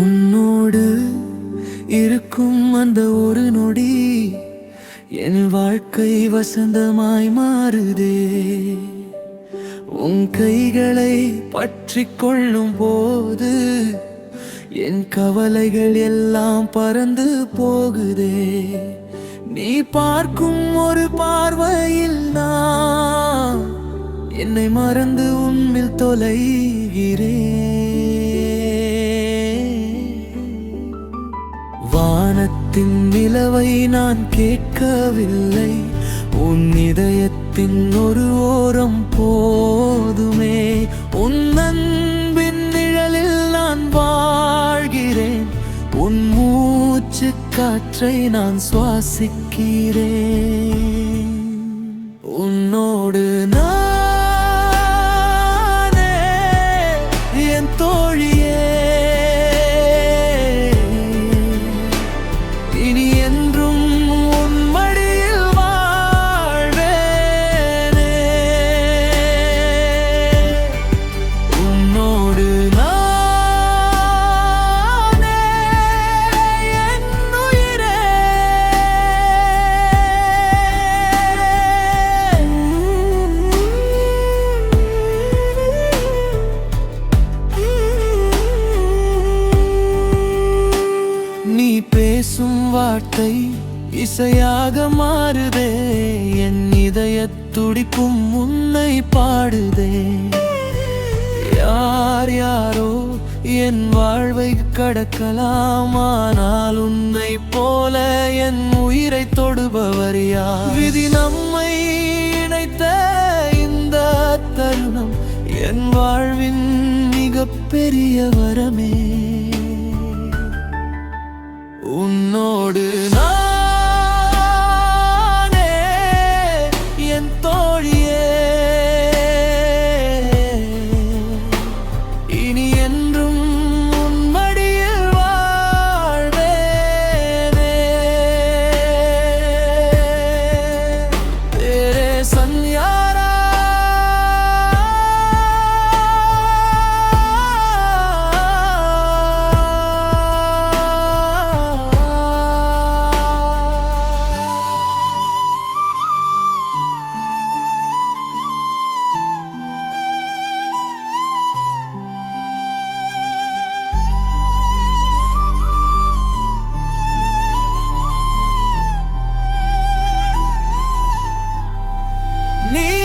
உன்னோடு இருக்கும் அந்த ஒரு நொடி என் வாழ்க்கை வசந்தமாய் மாறுதே. உன் கைகளை பற்றி கொள்ளும் போது என் கவலைகள் எல்லாம் பறந்து போகுதே. நீ பார்க்கும் ஒரு பார்வையில் நான் என்னை மறந்து உண்மில் தொலைகிறேன். வானத்தின் நிலவை நான் கேட்கவில்லை. உன் இதயத்தின் ஒரு ஓரம் போதுமே. உன் அன்பின் நிழலில் நான் வாழ்கிறேன். உன் மூச்சு காற்றை நான் சுவாசிக்கிறேன். உன்னோடு பேசும் வார்த்தை இசையாக மாறுதே. என் இதய துடிப்பும் உன்னை பாடுதே. யார் யாரோ என் வாழ்வை கடக்கலாம் ஆனால் உன்னை போல என் உயிரை தொடுபவர் யார்? விதி நம்மை இணைத்த இந்த தருணம் என் வாழ்வின் மிக பெரிய வரமே. உன்னோடு நான் நீ